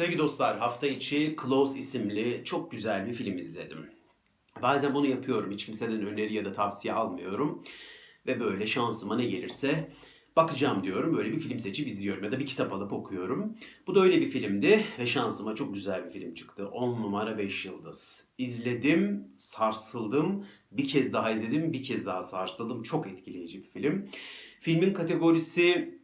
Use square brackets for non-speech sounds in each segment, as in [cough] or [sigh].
Sevgili dostlar, hafta içi Close isimli çok güzel bir film izledim. Bazen bunu yapıyorum. Hiç kimseden öneri ya da tavsiye almıyorum. Ve böyle şansıma ne gelirse bakacağım diyorum. Böyle bir film seçip izliyorum ya da bir kitap alıp okuyorum. Bu da öyle bir filmdi ve şansıma çok güzel bir film çıktı. 10 numara 5 yıldız. İzledim, sarsıldım. Bir kez daha izledim, bir kez daha sarsıldım. Çok etkileyici bir film. Filmin kategorisi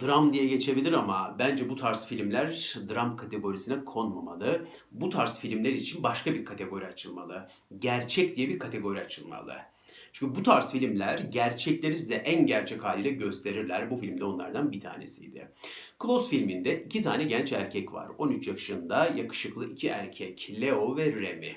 dram diye geçebilir ama bence bu tarz filmler dram kategorisine konmamalı. Bu tarz filmler için başka bir kategori açılmalı. Gerçek diye bir kategori açılmalı. Çünkü bu tarz filmler gerçekleri size en gerçek haliyle gösterirler. Bu filmde onlardan bir tanesiydi. Close filminde iki tane genç erkek var. 13 yaşında yakışıklı iki erkek. Leo ve Remy.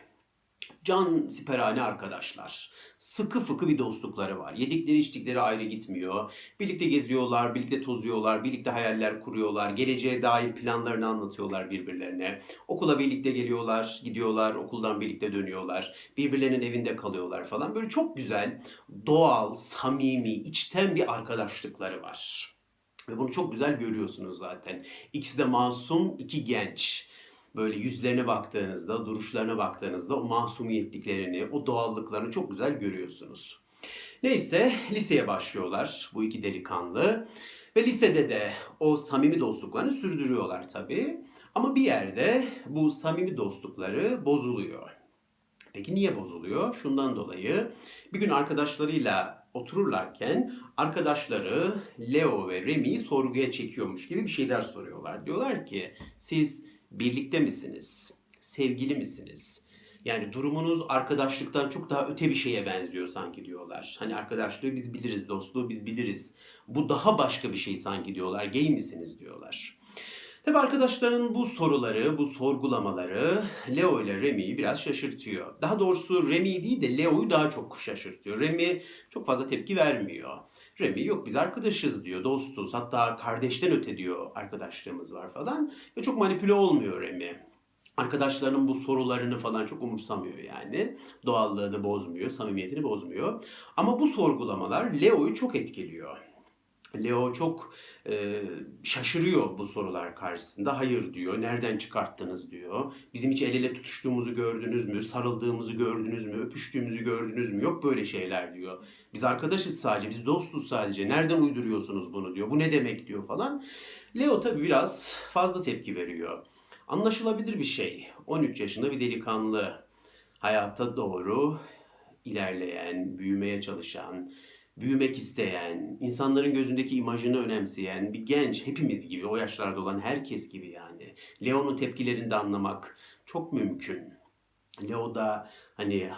Can siperhane arkadaşlar. Sıkı fıkı bir dostlukları var. Yedikleri içtikleri ayrı gitmiyor. Birlikte geziyorlar, birlikte tozuyorlar, birlikte hayaller kuruyorlar. Geleceğe dair planlarını anlatıyorlar birbirlerine. Okula birlikte geliyorlar, gidiyorlar, okuldan birlikte dönüyorlar. Birbirlerinin evinde kalıyorlar falan. Böyle çok güzel, doğal, samimi, içten bir arkadaşlıkları var. Ve bunu çok güzel görüyorsunuz zaten. İkisi de masum, iki genç böyle yüzlerine baktığınızda, duruşlarına baktığınızda o masumiyetliklerini, o doğallıklarını çok güzel görüyorsunuz. Neyse liseye başlıyorlar bu iki delikanlı ve lisede de o samimi dostluklarını sürdürüyorlar tabii. Ama bir yerde bu samimi dostlukları bozuluyor. Peki niye bozuluyor? Şundan dolayı bir gün arkadaşlarıyla otururlarken arkadaşları Leo ve Remy'yi sorguya çekiyormuş gibi bir şeyler soruyorlar. Diyorlar ki siz birlikte misiniz? Sevgili misiniz? Yani durumunuz arkadaşlıktan çok daha öte bir şeye benziyor sanki diyorlar. Hani arkadaşlığı biz biliriz, dostluğu biz biliriz. Bu daha başka bir şey sanki diyorlar. Gay misiniz diyorlar. Tabi arkadaşların bu soruları, bu sorgulamaları Leo ile Remy'yi biraz şaşırtıyor. Daha doğrusu Remy değil de Leo'yu daha çok şaşırtıyor. Remy çok fazla tepki vermiyor. Remy yok biz arkadaşız diyor, dostuz. Hatta kardeşten öte diyor arkadaşlığımız var falan. Ve çok manipüle olmuyor Remy. Arkadaşlarının bu sorularını falan çok umursamıyor yani. Doğallığını bozmuyor, samimiyetini bozmuyor. Ama bu sorgulamalar Leo'yu çok etkiliyor. Leo çok e, şaşırıyor bu sorular karşısında. Hayır diyor. Nereden çıkarttınız diyor. Bizim hiç el ele tutuştuğumuzu gördünüz mü? Sarıldığımızı gördünüz mü? Öpüştüğümüzü gördünüz mü? Yok böyle şeyler diyor. Biz arkadaşız sadece. Biz dostuz sadece. Nereden uyduruyorsunuz bunu diyor. Bu ne demek diyor falan. Leo tabii biraz fazla tepki veriyor. Anlaşılabilir bir şey. 13 yaşında bir delikanlı. Hayata doğru ilerleyen, büyümeye çalışan, büyümek isteyen, insanların gözündeki imajını önemseyen bir genç, hepimiz gibi, o yaşlarda olan herkes gibi yani. Leo'nun tepkilerini de anlamak çok mümkün. Leo da hani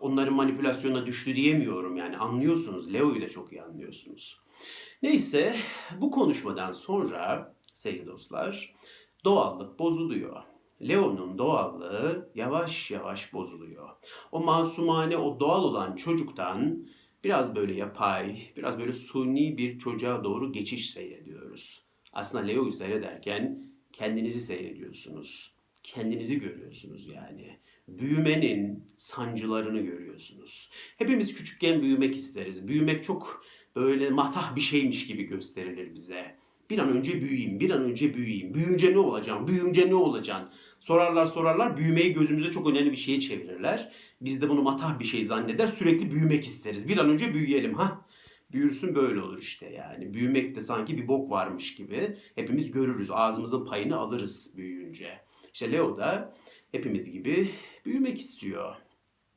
onların manipülasyona düştü diyemiyorum yani anlıyorsunuz. Leo'yu da çok iyi anlıyorsunuz. Neyse bu konuşmadan sonra sevgili dostlar doğallık bozuluyor. Leo'nun doğallığı yavaş yavaş bozuluyor. O masumane, o doğal olan çocuktan biraz böyle yapay, biraz böyle suni bir çocuğa doğru geçiş seyrediyoruz. Aslında Leo'yu seyrederken kendinizi seyrediyorsunuz. Kendinizi görüyorsunuz yani. Büyümenin sancılarını görüyorsunuz. Hepimiz küçükken büyümek isteriz. Büyümek çok böyle matah bir şeymiş gibi gösterilir bize. Bir an önce büyüyeyim, bir an önce büyüyeyim. Büyüyünce ne olacağım, büyüyünce ne olacaksın? Sorarlar sorarlar, büyümeyi gözümüze çok önemli bir şeye çevirirler. Biz de bunu matah bir şey zanneder, sürekli büyümek isteriz. Bir an önce büyüyelim ha. Büyürsün böyle olur işte yani. Büyümek de sanki bir bok varmış gibi. Hepimiz görürüz, ağzımızın payını alırız büyüyünce. İşte Leo da hepimiz gibi büyümek istiyor.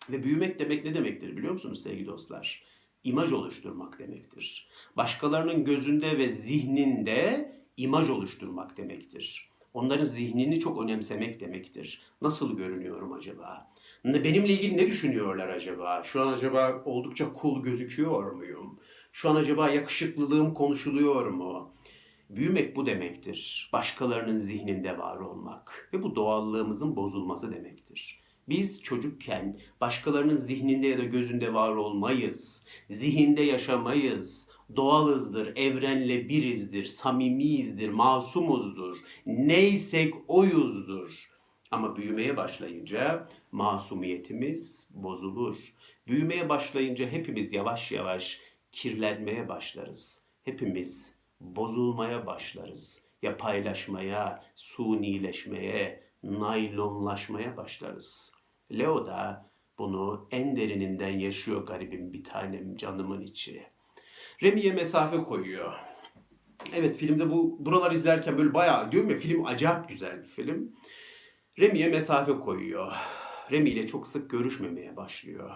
Ve büyümek demek ne demektir biliyor musunuz sevgili dostlar? İmaj oluşturmak demektir. Başkalarının gözünde ve zihninde imaj oluşturmak demektir. Onların zihnini çok önemsemek demektir. Nasıl görünüyorum acaba? Benimle ilgili ne düşünüyorlar acaba? Şu an acaba oldukça cool gözüküyor muyum? Şu an acaba yakışıklılığım konuşuluyor mu? Büyümek bu demektir. Başkalarının zihninde var olmak ve bu doğallığımızın bozulması demektir. Biz çocukken başkalarının zihninde ya da gözünde var olmayız. Zihinde yaşamayız. Doğalızdır, evrenle birizdir, samimiyizdir, masumuzdur. Neysek oyuzdur. Ama büyümeye başlayınca masumiyetimiz bozulur. Büyümeye başlayınca hepimiz yavaş yavaş kirlenmeye başlarız. Hepimiz bozulmaya başlarız. yapaylaşmaya, sunileşmeye, naylonlaşmaya başlarız. Leo da bunu en derininden yaşıyor garibim bir tanem canımın içi. Remi'ye mesafe koyuyor. Evet filmde bu buralar izlerken böyle bayağı diyorum ya film acayip güzel bir film. Remi'ye mesafe koyuyor. Remi ile çok sık görüşmemeye başlıyor.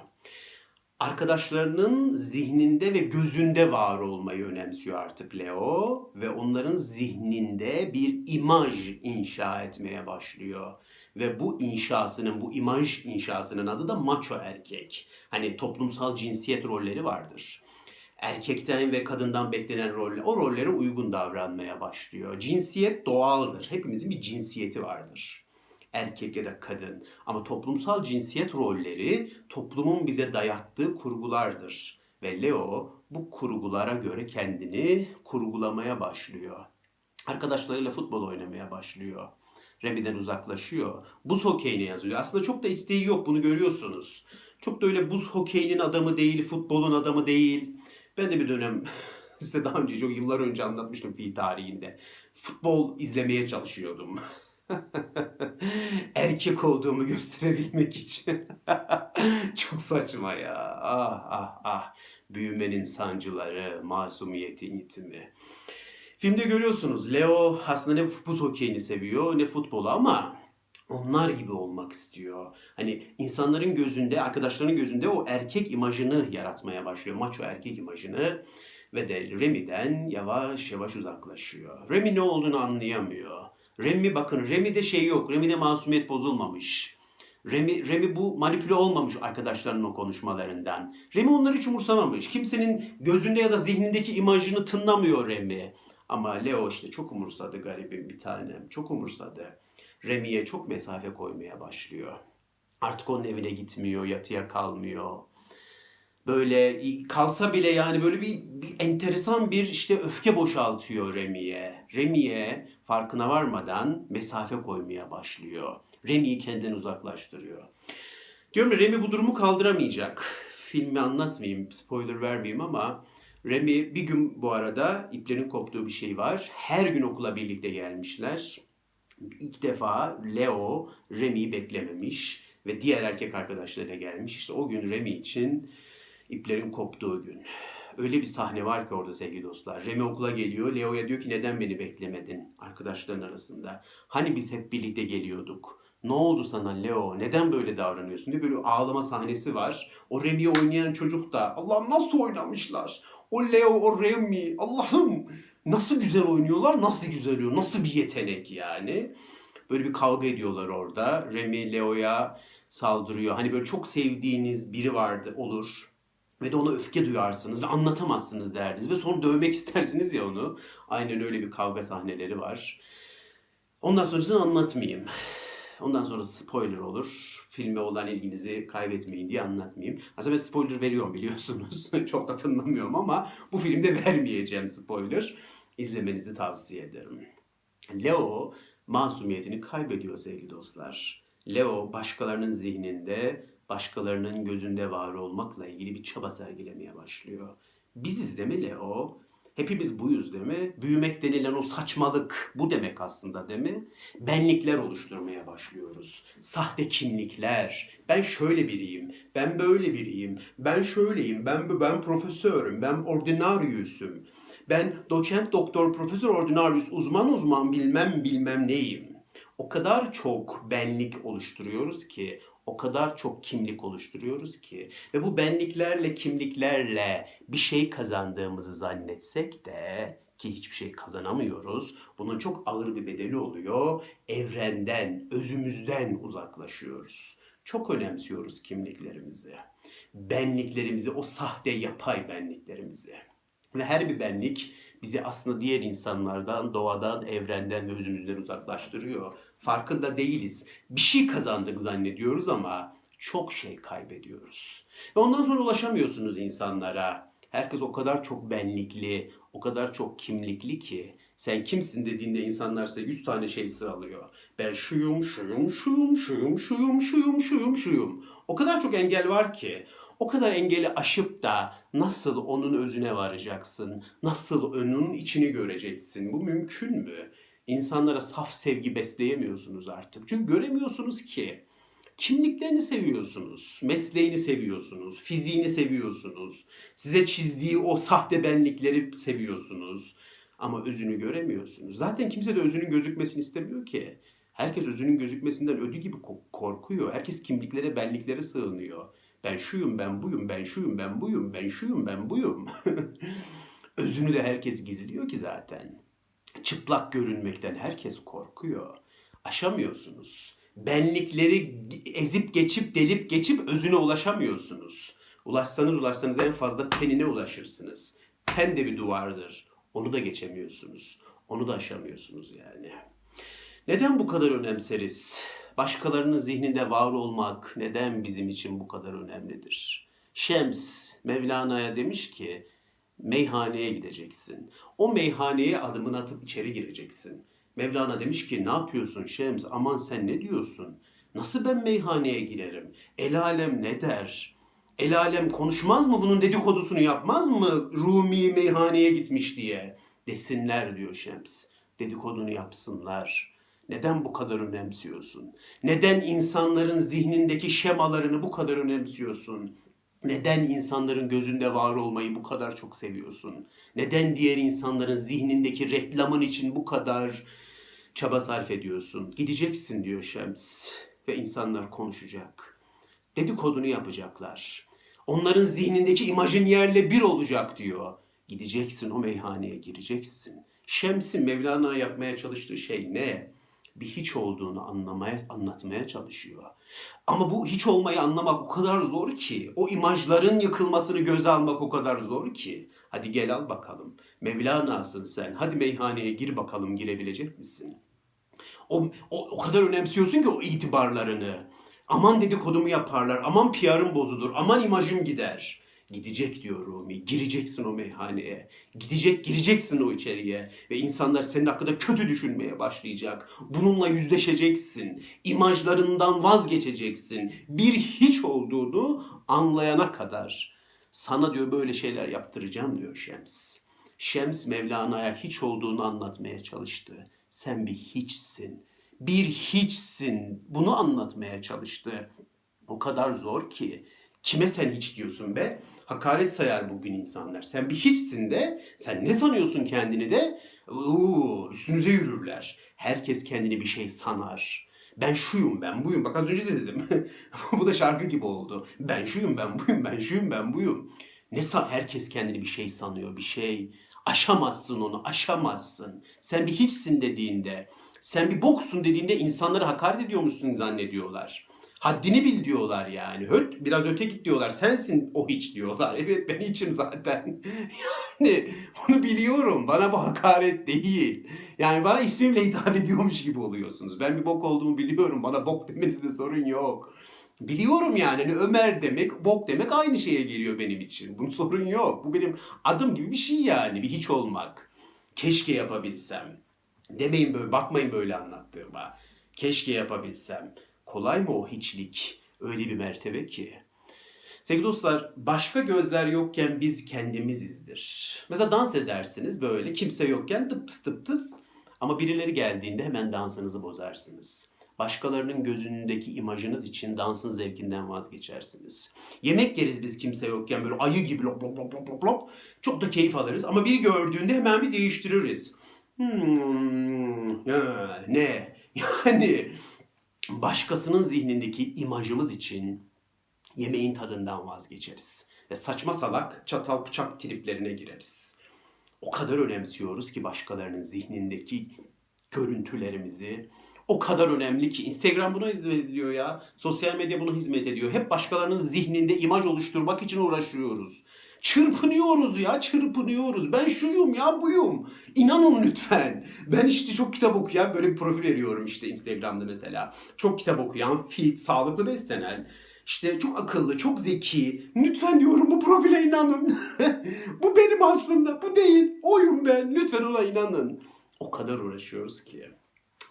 Arkadaşlarının zihninde ve gözünde var olmayı önemsiyor artık Leo ve onların zihninde bir imaj inşa etmeye başlıyor. Ve bu inşasının, bu imaj inşasının adı da macho erkek. Hani toplumsal cinsiyet rolleri vardır erkekten ve kadından beklenen roller, o rollere uygun davranmaya başlıyor. Cinsiyet doğaldır. Hepimizin bir cinsiyeti vardır. Erkek ya da kadın. Ama toplumsal cinsiyet rolleri toplumun bize dayattığı kurgulardır. Ve Leo bu kurgulara göre kendini kurgulamaya başlıyor. Arkadaşlarıyla futbol oynamaya başlıyor. Remi'den uzaklaşıyor. Buz hokeyine yazıyor. Aslında çok da isteği yok bunu görüyorsunuz. Çok da öyle buz hokeyinin adamı değil, futbolun adamı değil. Ben de bir dönem [laughs] size daha önce çok yıllar önce anlatmıştım fi tarihinde. Futbol izlemeye çalışıyordum. [laughs] Erkek olduğumu gösterebilmek için. [laughs] çok saçma ya. Ah ah ah. Büyümenin sancıları, masumiyetin yitimi. Filmde görüyorsunuz Leo aslında ne buz hokeyini seviyor ne futbolu ama onlar gibi olmak istiyor. Hani insanların gözünde, arkadaşlarının gözünde o erkek imajını yaratmaya başlıyor. Maço erkek imajını ve de Remy'den yavaş yavaş uzaklaşıyor. Remy ne olduğunu anlayamıyor. Remy bakın Remy'de şey yok. Remy'de masumiyet bozulmamış. Remy, Remy bu manipüle olmamış arkadaşlarının o konuşmalarından. Remy onları hiç umursamamış. Kimsenin gözünde ya da zihnindeki imajını tınlamıyor Remy. Ama Leo işte çok umursadı garibim bir tanem. Çok umursadı. Remy'ye çok mesafe koymaya başlıyor. Artık onun evine gitmiyor, yatıya kalmıyor. Böyle kalsa bile yani böyle bir, bir enteresan bir işte öfke boşaltıyor Remy'ye. Remy'ye farkına varmadan mesafe koymaya başlıyor. Remy'yi kendinden uzaklaştırıyor. Diyorum ya Remy bu durumu kaldıramayacak. Filmi anlatmayayım, spoiler vermeyeyim ama Remy bir gün bu arada iplerin koptuğu bir şey var. Her gün okula birlikte gelmişler. İlk defa Leo Remy'yi beklememiş ve diğer erkek arkadaşlarına gelmiş. İşte o gün Remy için iplerin koptuğu gün. Öyle bir sahne var ki orada sevgili dostlar. Remy okula geliyor. Leo'ya diyor ki neden beni beklemedin arkadaşların arasında? Hani biz hep birlikte geliyorduk. Ne oldu sana Leo? Neden böyle davranıyorsun diye böyle ağlama sahnesi var. O Remy'yi oynayan çocuk da Allah'ım nasıl oynamışlar? O Leo, o Remy. Allah'ım nasıl güzel oynuyorlar, nasıl güzel oynuyor, nasıl bir yetenek yani. Böyle bir kavga ediyorlar orada. Remy Leo'ya saldırıyor. Hani böyle çok sevdiğiniz biri vardı olur. Ve de ona öfke duyarsınız ve anlatamazsınız derdiniz. Ve sonra dövmek [laughs] istersiniz ya onu. Aynen öyle bir kavga sahneleri var. Ondan sonrasını anlatmayayım. Ondan sonra spoiler olur. Filme olan ilginizi kaybetmeyin diye anlatmayayım. Aslında ben spoiler veriyorum biliyorsunuz. [laughs] Çok da tınlamıyorum ama bu filmde vermeyeceğim spoiler. İzlemenizi tavsiye ederim. Leo masumiyetini kaybediyor sevgili dostlar. Leo başkalarının zihninde, başkalarının gözünde var olmakla ilgili bir çaba sergilemeye başlıyor. Biziz değil mi Leo? Hepimiz buyuz değil mi? Büyümek denilen o saçmalık bu demek aslında değil mi? Benlikler oluşturmaya başlıyoruz. Sahte kimlikler. Ben şöyle biriyim. Ben böyle biriyim. Ben şöyleyim. Ben ben profesörüm. Ben ordinarius'um. Ben doçent, doktor, profesör, ordinarius, uzman uzman bilmem bilmem neyim. O kadar çok benlik oluşturuyoruz ki o kadar çok kimlik oluşturuyoruz ki ve bu benliklerle, kimliklerle bir şey kazandığımızı zannetsek de ki hiçbir şey kazanamıyoruz. Bunun çok ağır bir bedeli oluyor. Evrenden, özümüzden uzaklaşıyoruz. Çok önemsiyoruz kimliklerimizi. Benliklerimizi, o sahte yapay benliklerimizi. Ve her bir benlik bizi aslında diğer insanlardan, doğadan, evrenden ve özümüzden uzaklaştırıyor. Farkında değiliz. Bir şey kazandık zannediyoruz ama çok şey kaybediyoruz. Ve ondan sonra ulaşamıyorsunuz insanlara. Herkes o kadar çok benlikli, o kadar çok kimlikli ki sen kimsin dediğinde insanlar size 100 tane şey sıralıyor. Ben şuyum, şuyum, şuyum, şuyum, şuyum, şuyum, şuyum, şuyum. O kadar çok engel var ki o kadar engeli aşıp da nasıl onun özüne varacaksın? Nasıl onun içini göreceksin? Bu mümkün mü? İnsanlara saf sevgi besleyemiyorsunuz artık. Çünkü göremiyorsunuz ki. Kimliklerini seviyorsunuz, mesleğini seviyorsunuz, fiziğini seviyorsunuz. Size çizdiği o sahte benlikleri seviyorsunuz. Ama özünü göremiyorsunuz. Zaten kimse de özünün gözükmesini istemiyor ki. Herkes özünün gözükmesinden ödü gibi ko- korkuyor. Herkes kimliklere, benliklere sığınıyor. Ben şuyum, ben buyum, ben şuyum, ben buyum, ben şuyum, ben buyum. [laughs] Özünü de herkes gizliyor ki zaten. Çıplak görünmekten herkes korkuyor. Aşamıyorsunuz. Benlikleri ezip geçip delip geçip özüne ulaşamıyorsunuz. Ulaşsanız ulaşsanız en fazla tenine ulaşırsınız. Ten de bir duvardır. Onu da geçemiyorsunuz. Onu da aşamıyorsunuz yani. Neden bu kadar önemseriz? Başkalarının zihninde var olmak neden bizim için bu kadar önemlidir? Şems Mevlana'ya demiş ki meyhaneye gideceksin. O meyhaneye adımını atıp içeri gireceksin. Mevlana demiş ki ne yapıyorsun Şems aman sen ne diyorsun? Nasıl ben meyhaneye girerim? El alem ne der? El alem konuşmaz mı bunun dedikodusunu yapmaz mı Rumi meyhaneye gitmiş diye? Desinler diyor Şems. Dedikodunu yapsınlar. Neden bu kadar önemsiyorsun? Neden insanların zihnindeki şemalarını bu kadar önemsiyorsun? Neden insanların gözünde var olmayı bu kadar çok seviyorsun? Neden diğer insanların zihnindeki reklamın için bu kadar çaba sarf ediyorsun? Gideceksin diyor Şems ve insanlar konuşacak. Dedikodunu yapacaklar. Onların zihnindeki imajın yerle bir olacak diyor. Gideceksin o meyhaneye gireceksin. Şems'in Mevlana yapmaya çalıştığı şey ne? Bir hiç olduğunu anlamaya, anlatmaya çalışıyor. Ama bu hiç olmayı anlamak o kadar zor ki. O imajların yıkılmasını göze almak o kadar zor ki. Hadi gel al bakalım. Mevlana'sın sen. Hadi meyhaneye gir bakalım girebilecek misin? O, o, o kadar önemsiyorsun ki o itibarlarını. Aman dedikodumu yaparlar, aman PR'ım bozulur, aman imajım gider. Gidecek diyor Rumi, gireceksin o meyhaneye. Gidecek, gireceksin o içeriye. Ve insanlar senin hakkında kötü düşünmeye başlayacak. Bununla yüzleşeceksin. İmajlarından vazgeçeceksin. Bir hiç olduğunu anlayana kadar. Sana diyor böyle şeyler yaptıracağım diyor Şems. Şems Mevlana'ya hiç olduğunu anlatmaya çalıştı. Sen bir hiçsin. Bir hiçsin. Bunu anlatmaya çalıştı. O kadar zor ki. Kime sen hiç diyorsun be? Hakaret sayar bugün insanlar. Sen bir hiçsin de, sen ne sanıyorsun kendini de? Uuu, üstünüze yürürler. Herkes kendini bir şey sanar. Ben şuyum, ben buyum. Bak az önce de dedim. [laughs] Bu da şarkı gibi oldu. Ben şuyum, ben buyum, ben şuyum, ben buyum. Ne sa herkes kendini bir şey sanıyor, bir şey. Aşamazsın onu, aşamazsın. Sen bir hiçsin dediğinde, sen bir boksun dediğinde insanları hakaret ediyormuşsun zannediyorlar. Haddini bil diyorlar yani. Höt biraz öte git diyorlar. Sensin o hiç diyorlar. [laughs] Evet ben hiçim zaten. [laughs] yani bunu biliyorum. Bana bu hakaret değil. Yani bana ismimle hitap ediyormuş gibi oluyorsunuz. Ben bir bok olduğumu biliyorum. Bana bok demenizde sorun yok. Biliyorum yani hani Ömer demek, bok demek aynı şeye geliyor benim için. Bunun sorun yok. Bu benim adım gibi bir şey yani. Bir hiç olmak. Keşke yapabilsem. Demeyin böyle, bakmayın böyle anlattığıma. Keşke yapabilsem. Kolay mı o hiçlik? Öyle bir mertebe ki. Sevgili dostlar, başka gözler yokken biz kendimizizdir. Mesela dans edersiniz böyle, kimse yokken tıptıs tıptıs. Ama birileri geldiğinde hemen dansınızı bozarsınız. Başkalarının gözündeki imajınız için dansın zevkinden vazgeçersiniz. Yemek yeriz biz kimse yokken böyle ayı gibi lop lop lop lop lop. Çok da keyif alırız ama biri gördüğünde hemen bir değiştiririz. Hmm, ne? [laughs] Yani başkasının zihnindeki imajımız için yemeğin tadından vazgeçeriz. Ve saçma salak çatal bıçak triplerine gireriz. O kadar önemsiyoruz ki başkalarının zihnindeki görüntülerimizi. O kadar önemli ki Instagram buna hizmet ediyor ya. Sosyal medya buna hizmet ediyor. Hep başkalarının zihninde imaj oluşturmak için uğraşıyoruz. Çırpınıyoruz ya, çırpınıyoruz. Ben şuyum ya, buyum. İnanın lütfen. Ben işte çok kitap okuyan böyle bir profil veriyorum işte Instagram'da mesela. Çok kitap okuyan, fit, sağlıklı beslenen, işte çok akıllı, çok zeki. Lütfen diyorum bu profile inanın. [laughs] bu benim aslında, bu değil. Oyum ben. Lütfen ona inanın. O kadar uğraşıyoruz ki.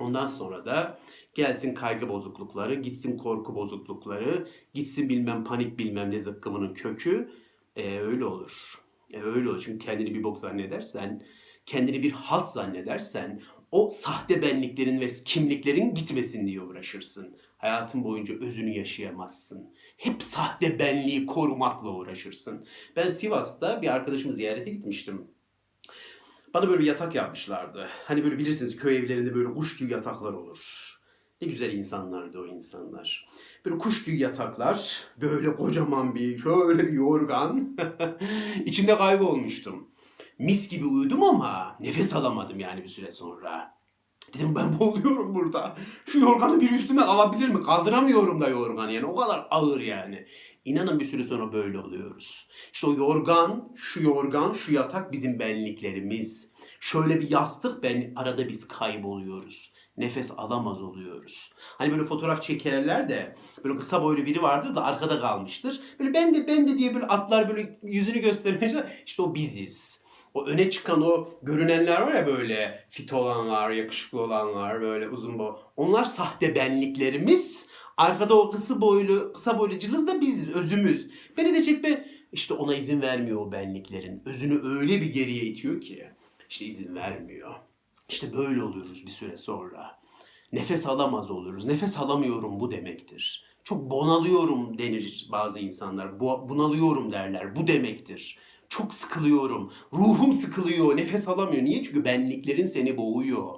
Ondan sonra da gelsin kaygı bozuklukları, gitsin korku bozuklukları, gitsin bilmem panik bilmem ne zıkkımının kökü. E, öyle olur. E, öyle olur. Çünkü kendini bir bok zannedersen, kendini bir halt zannedersen, O sahte benliklerin ve kimliklerin gitmesin diye uğraşırsın. Hayatın boyunca özünü yaşayamazsın. Hep sahte benliği korumakla uğraşırsın. Ben Sivas'ta bir arkadaşımı ziyarete gitmiştim. Bana böyle bir yatak yapmışlardı. Hani böyle bilirsiniz köy evlerinde böyle kuş tüyü yataklar olur. Ne güzel insanlardı o insanlar. Böyle kuş tüyü yataklar, böyle kocaman bir, şöyle bir yorgan. [laughs] İçinde kaybolmuştum. Mis gibi uyudum ama nefes alamadım yani bir süre sonra. Dedim ben boğuluyorum burada. Şu yorganı bir üstüme alabilir mi? Kaldıramıyorum da yorganı yani. O kadar ağır yani. İnanın bir süre sonra böyle oluyoruz. İşte o yorgan, şu yorgan, şu yatak bizim benliklerimiz. Şöyle bir yastık ben arada biz kayboluyoruz. Nefes alamaz oluyoruz. Hani böyle fotoğraf çekerler de böyle kısa boylu biri vardı da arkada kalmıştır. Böyle ben de ben de diye böyle atlar böyle yüzünü göstermeye İşte o biziz. O öne çıkan o görünenler var ya böyle fit olanlar, yakışıklı olanlar, böyle uzun boy. Onlar sahte benliklerimiz. Arkada o kısa boylu, kısa boylu cılız da biz, özümüz. Beni de çekme. İşte ona izin vermiyor o benliklerin. Özünü öyle bir geriye itiyor ki. İşte izin vermiyor. İşte böyle oluyoruz bir süre sonra. Nefes alamaz oluruz. Nefes alamıyorum bu demektir. Çok bonalıyorum denir bazı insanlar. Bu, bunalıyorum derler. Bu demektir. Çok sıkılıyorum. Ruhum sıkılıyor. Nefes alamıyor. Niye? Çünkü benliklerin seni boğuyor.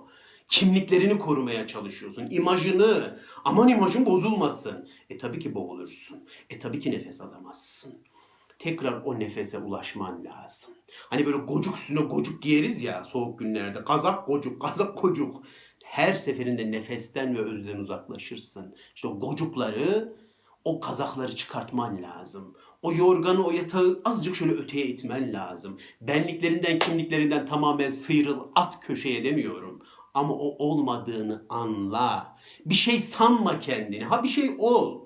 Kimliklerini korumaya çalışıyorsun. İmajını. Aman imajın bozulmasın. E tabii ki boğulursun. E tabii ki nefes alamazsın. Tekrar o nefese ulaşman lazım. Hani böyle gocuk üstüne gocuk giyeriz ya soğuk günlerde. Kazak gocuk, kazak gocuk. Her seferinde nefesten ve özden uzaklaşırsın. İşte o gocukları, o kazakları çıkartman lazım. O yorganı, o yatağı azıcık şöyle öteye itmen lazım. Benliklerinden, kimliklerinden tamamen sıyrıl, at köşeye demiyorum. Ama o olmadığını anla. Bir şey sanma kendini. Ha bir şey ol.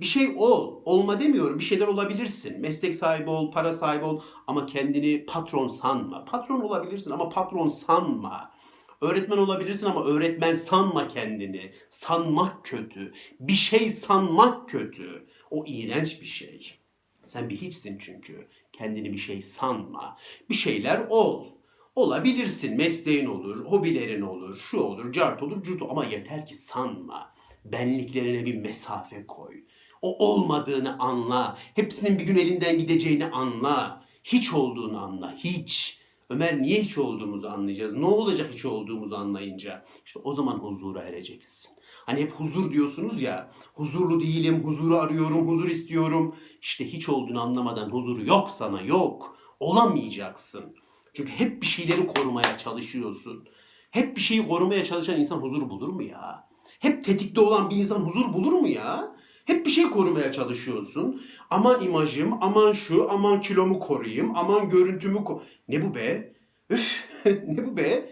Bir şey ol. Olma demiyorum. Bir şeyler olabilirsin. Meslek sahibi ol, para sahibi ol ama kendini patron sanma. Patron olabilirsin ama patron sanma. Öğretmen olabilirsin ama öğretmen sanma kendini. Sanmak kötü. Bir şey sanmak kötü. O iğrenç bir şey. Sen bir hiçsin çünkü. Kendini bir şey sanma. Bir şeyler ol. Olabilirsin. Mesleğin olur, hobilerin olur, şu olur, cart olur, cürt olur. Ama yeter ki sanma. Benliklerine bir mesafe koy. O olmadığını anla. Hepsinin bir gün elinden gideceğini anla. Hiç olduğunu anla. Hiç. Ömer niye hiç olduğumuzu anlayacağız? Ne olacak hiç olduğumuzu anlayınca? İşte o zaman huzura ereceksin. Hani hep huzur diyorsunuz ya. Huzurlu değilim, huzuru arıyorum, huzur istiyorum. İşte hiç olduğunu anlamadan huzuru yok sana, yok. Olamayacaksın. Çünkü hep bir şeyleri korumaya çalışıyorsun. Hep bir şeyi korumaya çalışan insan huzur bulur mu ya? Hep tetikte olan bir insan huzur bulur mu ya? Hep bir şey korumaya çalışıyorsun. Aman imajım, aman şu, aman kilomu koruyayım, aman görüntümü ko... Ne bu be? Üf, [laughs] ne bu be?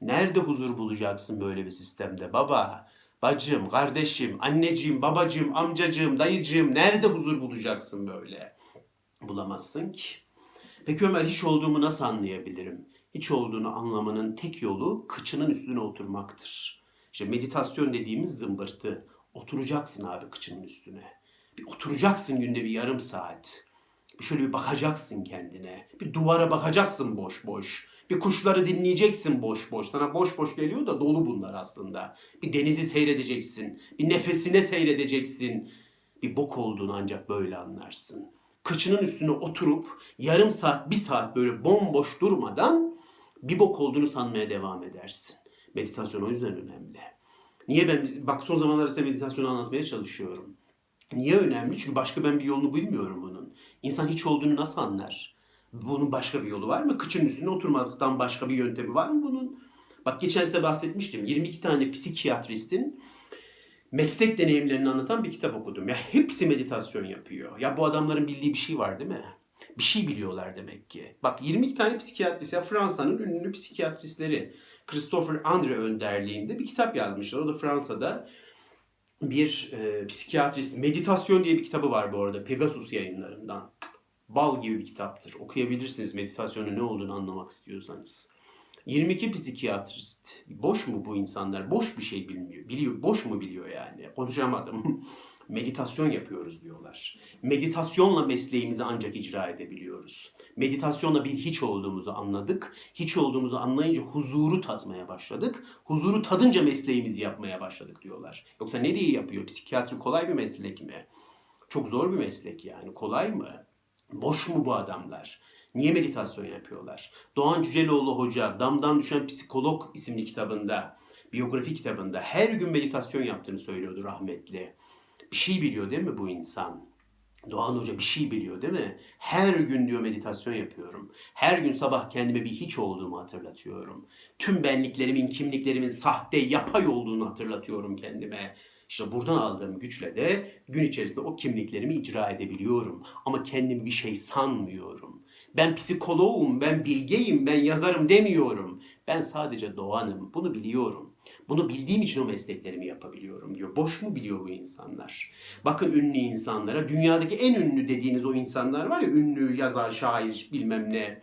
Nerede huzur bulacaksın böyle bir sistemde baba? Bacım, kardeşim, anneciğim, babacığım, amcacığım, dayıcığım nerede huzur bulacaksın böyle? Bulamazsın ki. Peki Ömer hiç olduğumu nasıl anlayabilirim? Hiç olduğunu anlamanın tek yolu kıçının üstüne oturmaktır. İşte meditasyon dediğimiz zımbırtı. Oturacaksın abi kıçının üstüne. Bir oturacaksın günde bir yarım saat. Bir şöyle bir bakacaksın kendine. Bir duvara bakacaksın boş boş. Bir kuşları dinleyeceksin boş boş. Sana boş boş geliyor da dolu bunlar aslında. Bir denizi seyredeceksin. Bir nefesine seyredeceksin. Bir bok olduğunu ancak böyle anlarsın. Kıçının üstüne oturup yarım saat, bir saat böyle bomboş durmadan bir bok olduğunu sanmaya devam edersin. Meditasyon o yüzden önemli. Niye ben, bak son zamanlarda size meditasyonu anlatmaya çalışıyorum. Niye önemli? Çünkü başka ben bir yolunu bilmiyorum bunun. İnsan hiç olduğunu nasıl anlar? Bunun başka bir yolu var mı? Kıçın üstüne oturmaktan başka bir yöntemi var mı bunun? Bak geçen size bahsetmiştim. 22 tane psikiyatristin meslek deneyimlerini anlatan bir kitap okudum. Ya hepsi meditasyon yapıyor. Ya bu adamların bildiği bir şey var değil mi? Bir şey biliyorlar demek ki. Bak 22 tane psikiyatrist ya Fransa'nın ünlü psikiyatristleri Christopher Andre önderliğinde bir kitap yazmışlar. O da Fransa'da bir e, psikiyatrist, meditasyon diye bir kitabı var bu arada Pegasus yayınlarından. Bal gibi bir kitaptır. Okuyabilirsiniz meditasyonun ne olduğunu anlamak istiyorsanız. 22 psikiyatrist. Boş mu bu insanlar? Boş bir şey bilmiyor. Biliyor, boş mu biliyor yani? Konuşamadım. [laughs] Meditasyon yapıyoruz diyorlar. Meditasyonla mesleğimizi ancak icra edebiliyoruz. Meditasyonla bir hiç olduğumuzu anladık. Hiç olduğumuzu anlayınca huzuru tatmaya başladık. Huzuru tadınca mesleğimizi yapmaya başladık diyorlar. Yoksa nereye yapıyor? Psikiyatri kolay bir meslek mi? Çok zor bir meslek yani. Kolay mı? Boş mu bu adamlar? Niye meditasyon yapıyorlar? Doğan Cüceloğlu Hoca Damdan Düşen Psikolog isimli kitabında, biyografi kitabında her gün meditasyon yaptığını söylüyordu rahmetli. Bir şey biliyor değil mi bu insan? Doğan Hoca bir şey biliyor değil mi? Her gün diyor meditasyon yapıyorum. Her gün sabah kendime bir hiç olduğumu hatırlatıyorum. Tüm benliklerimin, kimliklerimin sahte, yapay olduğunu hatırlatıyorum kendime. İşte buradan aldığım güçle de gün içerisinde o kimliklerimi icra edebiliyorum. Ama kendimi bir şey sanmıyorum. Ben psikoloğum, ben bilgeyim, ben yazarım demiyorum. Ben sadece doğanım. Bunu biliyorum. Bunu bildiğim için o mesleklerimi yapabiliyorum diyor. Boş mu biliyor bu insanlar? Bakın ünlü insanlara, dünyadaki en ünlü dediğiniz o insanlar var ya, ünlü yazar, şair, bilmem ne,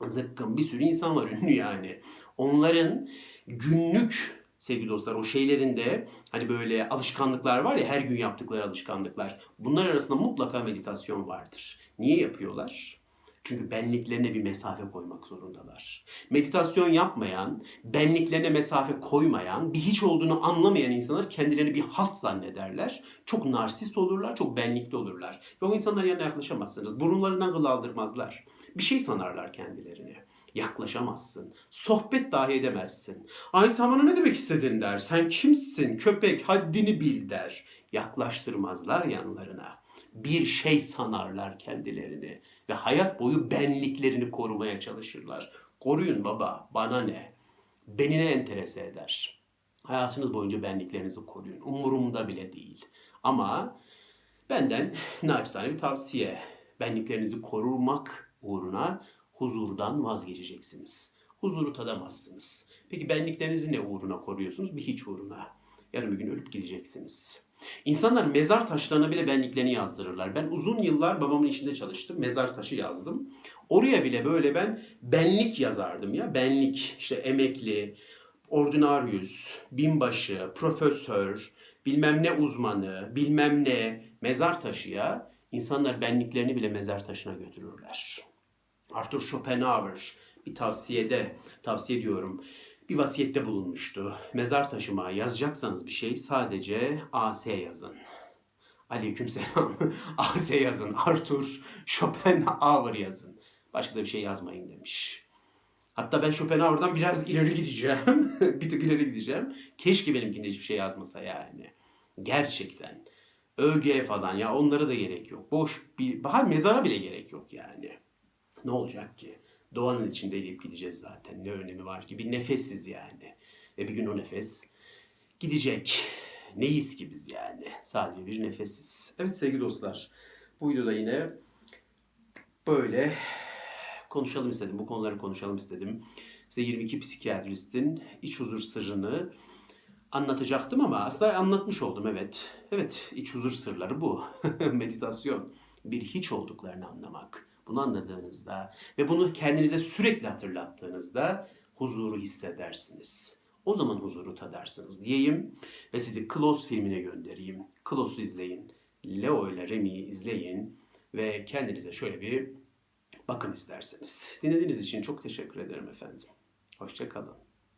zıkkım bir sürü insan var ünlü yani. Onların günlük sevgili dostlar o şeylerinde hani böyle alışkanlıklar var ya her gün yaptıkları alışkanlıklar. Bunlar arasında mutlaka meditasyon vardır. Niye yapıyorlar? Çünkü benliklerine bir mesafe koymak zorundalar. Meditasyon yapmayan, benliklerine mesafe koymayan, bir hiç olduğunu anlamayan insanlar kendilerini bir halt zannederler. Çok narsist olurlar, çok benlikli olurlar. Ve o insanların yanına yaklaşamazsınız. Burunlarından kıl aldırmazlar. Bir şey sanarlar kendilerini. Yaklaşamazsın. Sohbet dahi edemezsin. Ay sen ne demek istedin der. Sen kimsin? Köpek haddini bil der. Yaklaştırmazlar yanlarına. Bir şey sanarlar kendilerini. Ve hayat boyu benliklerini korumaya çalışırlar. Koruyun baba, bana ne? Beni ne enterese eder? Hayatınız boyunca benliklerinizi koruyun. Umurumda bile değil. Ama benden naçizane bir tavsiye. Benliklerinizi korumak uğruna huzurdan vazgeçeceksiniz. Huzuru tadamazsınız. Peki benliklerinizi ne uğruna koruyorsunuz? Bir hiç uğruna. Yarın bir gün ölüp gideceksiniz. İnsanlar mezar taşlarına bile benliklerini yazdırırlar. Ben uzun yıllar babamın işinde çalıştım. Mezar taşı yazdım. Oraya bile böyle ben benlik yazardım ya. Benlik, işte emekli, ordinarius, binbaşı, profesör, bilmem ne uzmanı, bilmem ne mezar taşı ya. İnsanlar benliklerini bile mezar taşına götürürler. Arthur Schopenhauer bir tavsiyede, tavsiye ediyorum, bir vasiyette bulunmuştu. Mezar taşıma yazacaksanız bir şey sadece AS yazın. Aleykümselam. [laughs] AS yazın. Arthur Schopenhauer yazın. Başka da bir şey yazmayın demiş. Hatta ben Schopenhauer'dan biraz ileri gideceğim. [laughs] bir tık ileri gideceğim. Keşke benimkinde hiçbir şey yazmasa yani. Gerçekten. ÖG falan ya onlara da gerek yok. Boş bir, bahar mezara bile gerek yok yani. Ne olacak ki? Doğanın içinde eriyip gideceğiz zaten. Ne önemi var ki? Bir nefessiz yani. Ve bir gün o nefes gidecek. Neyiz ki biz yani? Sadece bir nefessiz. Evet sevgili dostlar. Bu videoda yine böyle konuşalım istedim. Bu konuları konuşalım istedim. Size 22 psikiyatristin iç huzur sırrını anlatacaktım ama aslında anlatmış oldum evet. Evet iç huzur sırları bu. [laughs] Meditasyon. Bir hiç olduklarını anlamak. Bunu anladığınızda ve bunu kendinize sürekli hatırlattığınızda huzuru hissedersiniz. O zaman huzuru tadarsınız diyeyim ve sizi Close filmine göndereyim. Close'u izleyin. Leo ile Remy'yi izleyin ve kendinize şöyle bir bakın isterseniz. Dinlediğiniz için çok teşekkür ederim efendim. Hoşçakalın.